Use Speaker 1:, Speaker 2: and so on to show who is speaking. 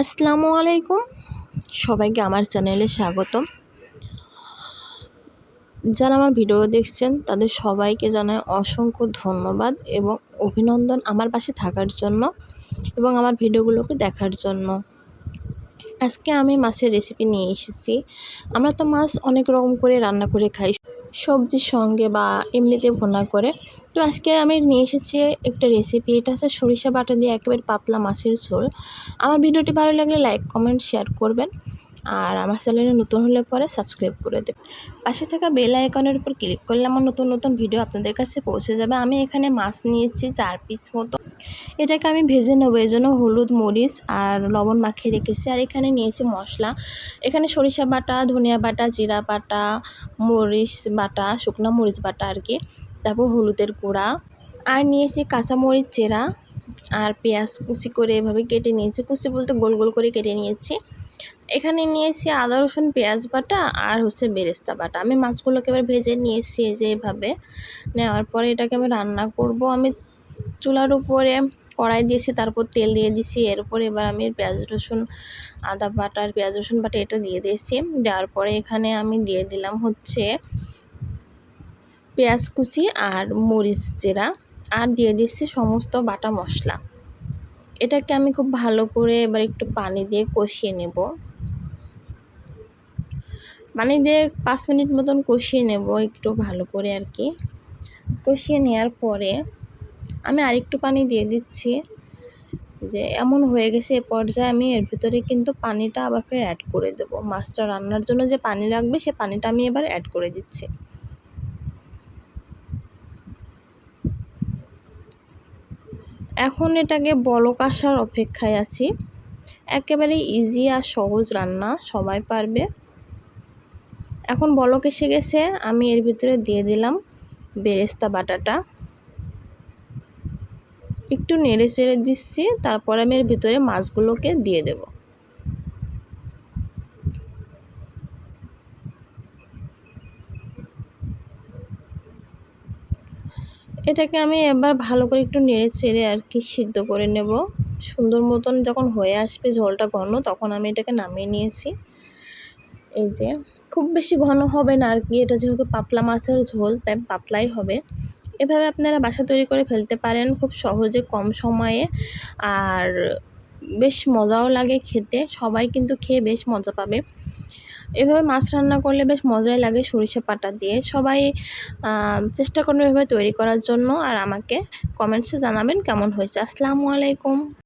Speaker 1: আসসালামু আলাইকুম। সবাইকে আমার চ্যানেলে স্বাগতম। যারা আমার ভিডিও দেখছেন, তাদের সবাইকে জানাই অসংখ্য ধন্যবাদ এবং অভিনন্দন আমার পাশে থাকার জন্য এবং আমার ভিডিওগুলোকে দেখার জন্য। আজকে আমি মাছের রেসিপি নিয়ে এসেছি। আমরা তো মাছ অনেক রকম করে রান্না করে খাই। সবজির সঙ্গে বা এমনিতে ভোনা করে। তো আজকে আমি নিয়ে এসেছি একটা রেসিপি এটা হচ্ছে সরিষা বাটা দিয়ে একেবারে পাতলা মাছের ঝোল। আমার ভিডিওটি ভালো লাগলে লাইক কমেন্ট শেয়ার করবেন। আর আমার চ্যানেলে নতুন হলে পরে সাবস্ক্রাইব করে দেবে পাশে থাকা বেল আইকনের উপর ক্লিক করলে আমার নতুন নতুন ভিডিও আপনাদের কাছে পৌঁছে যাবে। আমি এখানে মাছ নিয়েছি চার পিস মতো। এটাকে আমি ভেজে নেব, এই জন্য হলুদ, মরিচ আর লবণ মাখিয়ে রেখেছি। আর এখানে নিয়েছি মশলা। এখানে সরিষা বাটা, ধনিয়া বাটা, জিরা বাটা, মরিচ বাটা, শুকনো মরিচ বাটা আর কি। তারপর হলুদের গুঁড়া। আর নিয়েছি কাঁচামরিচ চেরা আর পেঁয়াজ কুচি করে এভাবে কেটে নিয়েছি। কুচি বলতে গোল গোল করে কেটে নিয়েছি। এখানে নিয়েছি আদা, রসুন, পেঁয়াজ বাটা আর হচ্ছে বেরেস্তা বাটা। আমি মাছগুলোকে এবার ভেজে নিয়েছি যে এভাবে। নেওয়ার পরে এটাকে আমি রান্না করব। আমি চুলার উপরে কড়াই দিয়েছি, তারপর তেল দিয়ে দিয়েছি। এর উপরে এবার আমি পেঁয়াজ, রসুন, আদা বাটা, পেঁয়াজ, রসুন বাটা এটা দিয়ে দিয়েছি। দেওয়ার পরে এখানে আমি দিয়ে দিলাম হচ্ছে পেঁয়াজ কুচি আর মরিচ জেরা। আর দিয়ে দিচ্ছি সমস্ত বাটা মশলা। এটাকে আমি খুব ভালো করে এবার একটু পানি দিয়ে কষিয়ে নেব। পানি দিয়ে পাঁচ মিনিট মতন কষিয়ে নেব একটু ভালো করে আর কি। কষিয়ে নেওয়ার পরে আমি আরেকটু পানি দিয়ে দিচ্ছি। যে এমন হয়ে গেছে এ পর্যায়ে আমি এর ভিতরে কিন্তু পানিটা আবার ফের অ্যাড করে দেবো। মাছটা রান্নার জন্য যে পানি লাগবে সে পানিটা আমি এবার অ্যাড করে দিচ্ছি। এখন এটাকে বলক আসার অপেক্ষায় আছি। একেবারে ইজি আর সহজ রান্না, সবাই পারবে। এখন বলক এসে গেছে, আমি এর ভিতরে দিয়ে দিলাম বেরেস্তা বাটাটা। একটু নেড়ে চেড়ে দিচ্ছি, তারপর আমি এর ভিতরে মাছগুলোকে দিয়ে দেব। এটাকে আমি এবার ভালো করে একটু নেড়ে চেড়ে আর কি সিদ্ধ করে নেব। সুন্দর মতন যখন হয়ে আসবে ঝোলটা ঘন, তখন আমি এটাকে নামিয়ে নিয়েছি। এই যে, খুব বেশি ঘন হবে না আর কি, এটা যেহেতু পাতলা মাছের ঝোল, তাই পাতলাই হবে। এভাবে আপনারা বাসা তৈরি করে ফেলতে পারেন খুব সহজে, কম সময়ে। আর বেশ মজাও লাগে খেতে, সবাই কিন্তু খেয়ে বেশ মজা পাবে। এভাবে মাছ রান্না করলে বেশ মজাই লাগে সরিষা পাটা দিয়ে। সবাই চেষ্টা করবে এভাবে তৈরি করার জন্য। আর আমাকে কমেন্টসে জানাবেন কেমন হয়েছে। আসসালামু আলাইকুম।